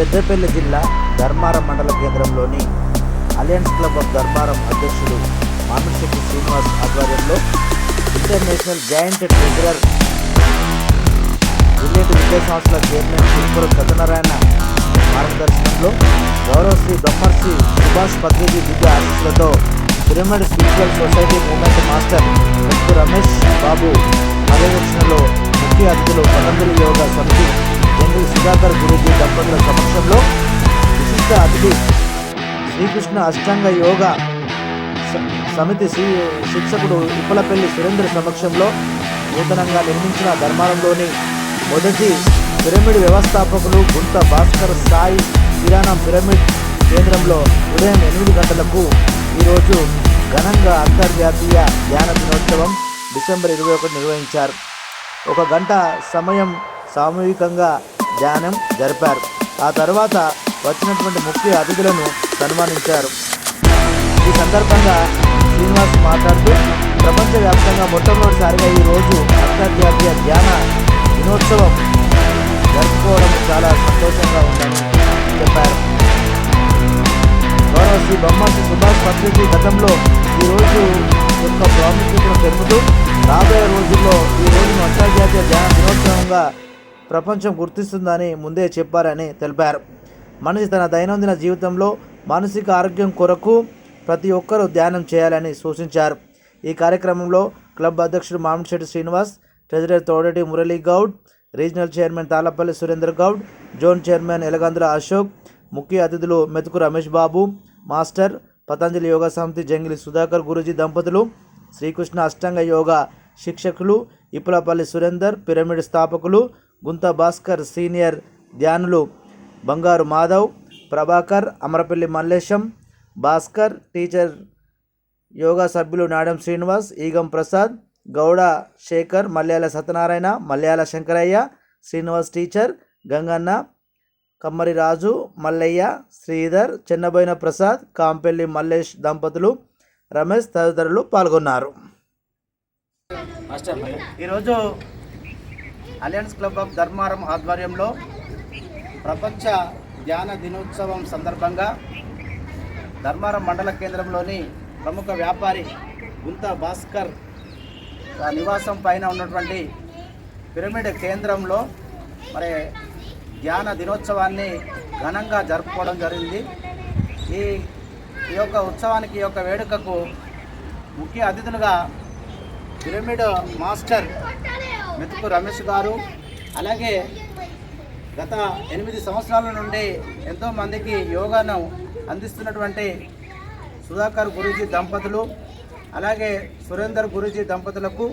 పెద్దపల్లి జిల్లా ధర్మారం మండల కేంద్రంలోని అలయన్స్ క్లబ్ ఆఫ్ ధర్మారం అధ్యక్షుడు మామిడిశెట్టి శ్రీనివాస్ ఆధ్వర్యంలో ఇంటర్నేషనల్ జాయింట్ ట్రెజరర్ విలేజ్ విద్యా సంస్థల చైర్మన్ తిరుపూరు సత్యనారాయణ మార్గదర్శనంలో గౌరవశ్రీ బ్రహ్మర్షి సుభాష్ పత్రిజీ దివ్య ఆశీస్సులతో pyramid spiritual society movement master S Ramesh Babu పర్యవేక్షణలో ముఖ్య అతిథులు పతంజలి యోగా సమితి సుధాకర్ గురుజీ దంపతుల సమక్షంలో విశిష్ట అతిథి శ్రీకృష్ణ అష్టాంగ యోగా సమితి శిక్షకుడు ఉప్పలపల్లి సురేంద్ర సమక్షంలో నూతనంగా నిర్మించిన ధర్మారంలోని మొదటి పిరమిడ్ వ్యవస్థాపకులు గుంత భాస్కర్ సాయి కిరాణం పిరమిడ్ కేంద్రంలో ఉదయం ఎనిమిది గంటలకు ఈరోజు ఘనంగా అంతర్జాతీయ ధ్యాన దినోత్సవం డిసెంబర్ ఇరవై ఒకటి నిర్వహించారు. ఒక గంట సమయం సామూహికంగా ధ్యానం జరిపారు. ఆ తర్వాత వచ్చినటువంటి ముఖ్య అతిథులను సన్మానించారు. ఈ సందర్భంగా శ్రీనివాస్ మాట్లాడుతూ ప్రపంచవ్యాప్తంగా మొట్టమొదటిసారిగా ఈ రోజు అంతర్జాతీయ ధ్యాన దినోత్సవం జరుపుకోవడం చాలా సంతోషంగా ఉందని చెప్పారు. గౌరవ శ్రీ బొమ్మశ్రీ సుభాష్ పత్రిజీ గతంలో ఈ రోజు యొక్క ప్రాముఖ్యతను తెలుపుతూ రాబోయే రోజుల్లో ఈ రోజును అంతర్జాతీయ ధ్యాన దినోత్సవంగా ప్రపంచం గుర్తిస్తుందని ముందే చెప్పారని తెలిపారు. మనిషి తన దైనందిన జీవితంలో మానసిక ఆరోగ్యం కొరకు ప్రతి ఒక్కరూ ధ్యానం చేయాలని సూచించారు. ఈ కార్యక్రమంలో క్లబ్ అధ్యక్షుడు Mamidishetti Srinivas treasurer Thodati Murali Goud regional chairman Talapalli Surender Goud zone chairman Elagandra Ashok ముఖ్య అతిథులు మెతుకు రమేష్ బాబు మాస్టర్ పతంజలి యోగా సమితి జంగిలి సుధాకర్ గురూజీ దంపతులు శ్రీకృష్ణ అష్టాంగ యోగా శిక్షకులు ఇప్పులపల్లి సురేందర్ పిరమిడ్ స్థాపకులు గుంత భాస్కర్ సీనియర్ ధ్యానులు బంగారు మాధవ్ ప్రభాకర్ అమరపల్లి మల్లేశం భాస్కర్ టీచర్ యోగా సభ్యులు నాడం శ్రీనివాస్ ఈగం ప్రసాద్ గౌడ శేఖర్ మల్యాల సత్యనారాయణ మల్యాల శంకరయ్య శ్రీనివాస్ టీచర్ గంగన్న కమ్మరి రాజు మల్లయ్య శ్రీధర్ చెన్నబోయిన ప్రసాద్ కాంపెల్లి మల్లేష్ దంపతులు రమేష్ తదితరులు పాల్గొన్నారు. ఈరోజు అలయన్స్ క్లబ్ ఆఫ్ ధర్మారం ఆధ్వర్యంలో ప్రపంచ ధ్యాన దినోత్సవం సందర్భంగా ధర్మారం మండల కేంద్రంలోని ప్రముఖ వ్యాపారి గుంత భాస్కర్ నివాసం పైన ఉన్నటువంటి పిరమిడ్ కేంద్రంలో మరి ధ్యాన దినోత్సవాన్ని ఘనంగా జరుపుకోవడం జరిగింది. ఈ ఈ యొక్క ఉత్సవానికి ఈ యొక్క వేడుకకు ముఖ్య అతిథులుగా పిరమిడ్ మాస్టర్ మెతుకు రమేష్ గారు అలాగే గత ఎనిమిది సంవత్సరాల నుండి ఎంతోమందికి యోగాను అందిస్తున్నటువంటి సుధాకర్ గురూజీ దంపతులు అలాగే సురేందర్ గురూజీ దంపతులకు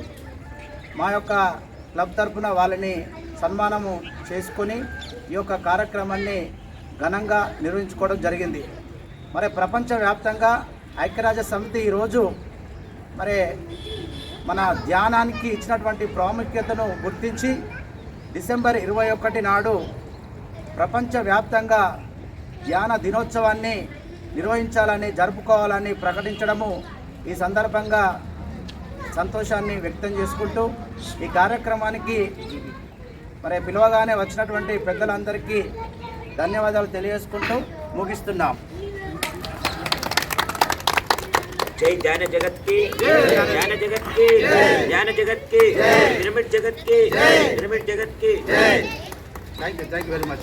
మా యొక్క క్లబ్ తరఫున వాళ్ళని సన్మానము చేసుకొని ఈ యొక్క కార్యక్రమాన్ని ఘనంగా నిర్వహించుకోవడం జరిగింది. మరి ప్రపంచవ్యాప్తంగా ఐక్యరాజ్య సమితి ఈరోజు మరి మన ధ్యానానికి ఇచ్చినటువంటి ప్రాముఖ్యతను గుర్తించి డిసెంబర్ ఇరవై ఒకటి నాడు ప్రపంచవ్యాప్తంగా ధ్యాన దినోత్సవాన్ని నిర్వహించాలని జరుపుకోవాలని ప్రకటించడము ఈ సందర్భంగా సంతోషాన్ని వ్యక్తం చేసుకుంటూ ఈ కార్యక్రమానికి మరి పిలవగానే వచ్చినటువంటి పెద్దలందరికీ ధన్యవాదాలు తెలియజేసుకుంటూ ముగిస్తున్నాం. జై ధ్యాన జగత్కి ధ్యాన జగత్ ज्ञान जगत के पिरामिड जगत के पिरामिड जगत के। Thank you thank you very much